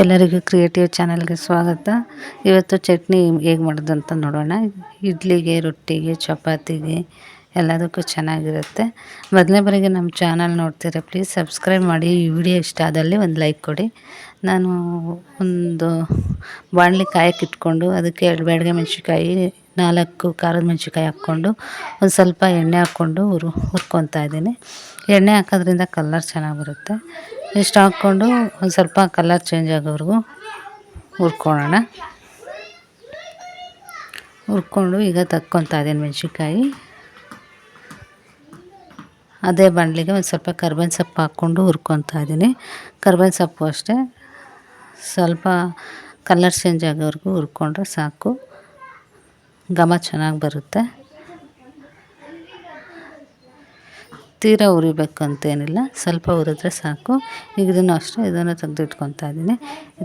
ಎಲ್ಲರಿಗೂ ಕ್ರಿಯೇಟಿವ್ ಚಾನಲ್ಗೆ ಸ್ವಾಗತ. ಇವತ್ತು ಚಟ್ನಿ ಹೇಗೆ ಮಾಡೋದು ಅಂತ ನೋಡೋಣ. ಇಡ್ಲಿಗೆ, ರೊಟ್ಟಿಗೆ, ಚಪಾತಿಗೆ ಎಲ್ಲದಕ್ಕೂ ಚೆನ್ನಾಗಿರುತ್ತೆ. ಮೊದಲನೇ ಬಾರಿಗೆ ನಮ್ಮ ಚಾನಲ್ ನೋಡ್ತೀರಾ ಪ್ಲೀಸ್ ಸಬ್ಸ್ಕ್ರೈಬ್ ಮಾಡಿ. ಈ ವಿಡಿಯೋ ಇಷ್ಟ ಆದಲ್ಲಿ ಒಂದು ಲೈಕ್ ಕೊಡಿ. ನಾನು ಒಂದು ಬಾಣಲಿ ಕಾಯಕ್ಕೆ ಇಟ್ಕೊಂಡು ಅದಕ್ಕೆ ಎರಡು ಬೇಡಿಗೆ ಮೆಣಸಿನ್ಕಾಯಿ, ನಾಲ್ಕು ಖಾರದ ಮೆಣಸಿನ್ಕಾಯಿ ಹಾಕ್ಕೊಂಡು ಒಂದು ಸ್ವಲ್ಪ ಎಣ್ಣೆ ಹಾಕ್ಕೊಂಡು ಹುರ್ ಹುರ್ಕೊತಾ ಇದ್ದೀನಿ. ಎಣ್ಣೆ ಹಾಕೋದ್ರಿಂದ ಕಲರ್ ಚೆನ್ನಾಗಿ ಬರುತ್ತೆ ಇಷ್ಟು ಹಾಕ್ಕೊಂಡು ಒಂದು ಸ್ವಲ್ಪ ಕಲರ್ ಚೇಂಜ್ ಆಗೋವರೆಗೂ ಹುರ್ಕೊಳ್ಳೋಣ. ಹುರ್ಕೊಂಡು ಈಗ ತಕ್ಕೊತಾ ಇದ್ದೀನಿ ಮೆಣಸಿನ್ಕಾಯಿ. ಅದೇ ಬಾಣಲಿಗೆ ಒಂದು ಸ್ವಲ್ಪ ಕರ್ಬೇವಿನ ಸೊಪ್ಪು ಹಾಕ್ಕೊಂಡು ಹುರ್ಕೊತಾ ಇದ್ದೀನಿ. ಕರ್ಬೇವಿನ ಸೊಪ್ಪು ಅಷ್ಟೇ. ಸ್ವಲ್ಪ ಕಲರ್ ಚೇಂಜ್ ಆಗೋವರೆಗೂ ಹುರ್ಕೊಂಡ್ರೆ ಸಾಕು. ಘಮ ಚೆನ್ನಾಗಿ ಬರುತ್ತೆ. ತೀರಾ ಉರಿಬೇಕಂತೇನಿಲ್ಲ, ಸ್ವಲ್ಪ ಹುರಿದ್ರೆ ಸಾಕು. ಈಗ ಇದನ್ನು ಅಷ್ಟೇ ಇದನ್ನು ತೆಗೆದು ಇಟ್ಕೊತಾ ಇದ್ದೀನಿ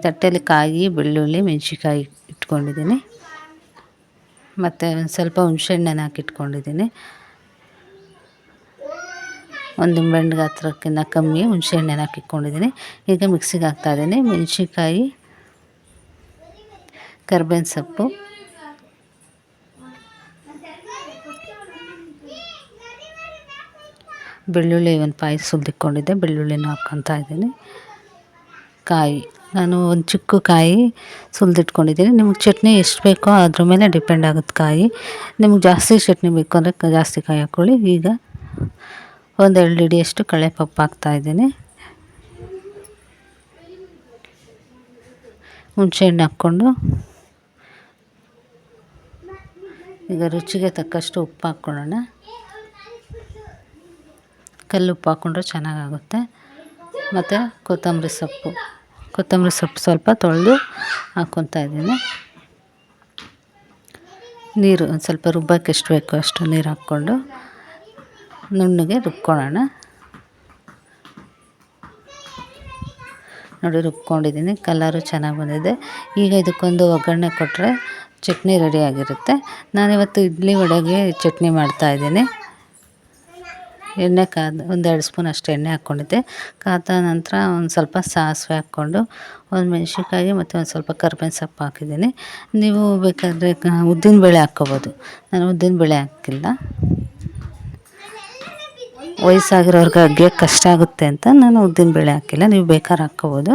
ತಟ್ಟೆಯಲ್ಲಿ ಕಾಯಿ, ಬೆಳ್ಳುಳ್ಳಿ, ಮೆಣಸಿನ್ಕಾಯಿ ಇಟ್ಕೊಂಡಿದ್ದೀನಿ. ಮತ್ತು ಒಂದು ಸ್ವಲ್ಪ ಹುಣ್ಸೆಹಣ್ಣನ್ನು ಹಾಕಿಟ್ಕೊಂಡಿದ್ದೀನಿ. ಒಂದು ನಿಂಬೆಹಣ್ಣು ಗಾತ್ರಕ್ಕಿಂತ ಕಮ್ಮಿ ಹುಣ್ಸೆಹಣ್ಣನ್ನು ಹಾಕಿಟ್ಕೊಂಡಿದ್ದೀನಿ. ಈಗ ಮಿಕ್ಸಿಗೆ ಹಾಕ್ತಾಯಿದ್ದೀನಿ ಮೆಣಸಿನ್ಕಾಯಿ, ಕರ್ಬೇವಿನ ಸೊಪ್ಪು ಬೆಳ್ಳುಳ್ಳಿ ಒಂದು ಪಾಯಿ ಸುಲಿದಿಟ್ಕೊಂಡಿದ್ದೆ, ಬೆಳ್ಳುಳ್ಳಿನ ಹಾಕ್ಕೊತಾ ಇದ್ದೀನಿ. ಕಾಯಿ, ನಾನು ಒಂದು ಚಿಕ್ಕ ಕಾಯಿ ಸುಲಿದಿಟ್ಕೊಂಡಿದ್ದೀನಿ. ನಿಮ್ಗೆ ಚಟ್ನಿ ಎಷ್ಟು ಬೇಕೋ ಅದ್ರ ಮೇಲೆ ಡಿಪೆಂಡ್ ಆಗುತ್ತೆ ಕಾಯಿ. ನಿಮ್ಗೆ ಜಾಸ್ತಿ ಚಟ್ನಿ ಬೇಕು ಅಂದರೆ ಜಾಸ್ತಿ ಕಾಯಿ ಹಾಕ್ಕೊಳ್ಳಿ. ಈಗ ಒಂದು ಎರಡು ಹಿಡಿಯಷ್ಟು ಕಳೆ ಪಪ್ಪು ಹಾಕ್ತಾಯಿದ್ದೀನಿ ಹುಣಸೆಹಣ್ಣು ಹಾಕ್ಕೊಂಡು ಈಗ ರುಚಿಗೆ ತಕ್ಕಷ್ಟು ಉಪ್ಪು ಹಾಕ್ಕೊಳ್ಳೋಣ. ಕಲ್ಲುಪ್ಪು ಹಾಕ್ಕೊಂಡ್ರೆ ಚೆನ್ನಾಗಾಗುತ್ತೆ. ಮತ್ತು ಕೊತ್ತಂಬರಿ ಸೊಪ್ಪು. ಕೊತ್ತಂಬರಿ ಸೊಪ್ಪು ಸ್ವಲ್ಪ ತೊಳೆದು ಹಾಕ್ಕೊತಾ ಇದ್ದೀನಿ. ನೀರು ಒಂದು ಸ್ವಲ್ಪ ರುಬ್ಬಕ್ಕೆ ಎಷ್ಟು ಬೇಕೋ ಅಷ್ಟು ನೀರು ಹಾಕ್ಕೊಂಡು ನುಣ್ಣಗೆ ರುಬ್ಕೊಳ್ಳೋಣ. ನೋಡಿ, ರುಬ್ಕೊಂಡಿದ್ದೀನಿ. ಕಲರು ಚೆನ್ನಾಗಿ ಬಂದಿದೆ. ಈಗ ಇದಕ್ಕೊಂದು ಒಗ್ಗರಣೆ ಕೊಟ್ಟರೆ ಚಟ್ನಿ ರೆಡಿಯಾಗಿರುತ್ತೆ ನಾನಿವತ್ತು ಇಡ್ಲಿ ವಡೆಗೆ ಚಟ್ನಿ ಮಾಡ್ತಾಯಿದ್ದೀನಿ ಎಣ್ಣೆ ಕಾದ, ಒಂದೆರಡು ಸ್ಪೂನ್ ಅಷ್ಟು ಎಣ್ಣೆ ಹಾಕ್ಕೊಂಡಿದ್ದೆ. ಕಾದ ನಂತರ ಒಂದು ಸ್ವಲ್ಪ ಸಾಸಿವೆ ಹಾಕ್ಕೊಂಡು, ಒಂದು ಮೆಣಸಿನ್ಕಾಯಿ ಮತ್ತು ಒಂದು ಸ್ವಲ್ಪ ಕರ್ಬೇವಿನ ಸೊಪ್ಪು ಹಾಕಿದ್ದೀನಿ. ನೀವು ಬೇಕಾದರೆ ಉದ್ದಿನ ಬೇಳೆ ಹಾಕ್ಕೋಬೋದು. ನಾನು ಉದ್ದಿನ ಬೇಳೆ ಹಾಕಿಲ್ಲ. ವಯಸ್ಸಾಗಿರೋರ್ಗೆ ಅಗ್ಯಕ್ಕೆ ಕಷ್ಟ ಆಗುತ್ತೆ ಅಂತ ನಾನು ಉದ್ದಿನ ಬೇಳೆ ಹಾಕಿಲ್ಲ. ನೀವು ಬೇಕಾದ್ರೆ ಹಾಕ್ಕೋಬೋದು.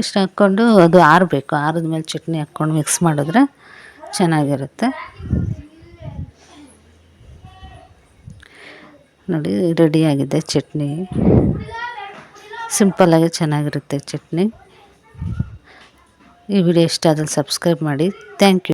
ಇಷ್ಟು ಹಾಕ್ಕೊಂಡು ಅದು ಆರಬೇಕು. ಆರಿದ ಮೇಲೆ ಚಟ್ನಿ ಹಾಕ್ಕೊಂಡು ಮಿಕ್ಸ್ ಮಾಡಿದ್ರೆ ಚೆನ್ನಾಗಿರುತ್ತೆ. ನೋಡಿ ರೆಡಿಯಾಗಿದೆ ಚಟ್ನಿ. ಸಿಂಪಲ್ಲಾಗಿ ಚೆನ್ನಾಗಿರುತ್ತೆ ಚಟ್ನಿ. ಈ ವಿಡಿಯೋ ಇಷ್ಟ ಆದಲ್ಲಿ ಸಬ್ಸ್ಕ್ರೈಬ್ ಮಾಡಿ. Thank you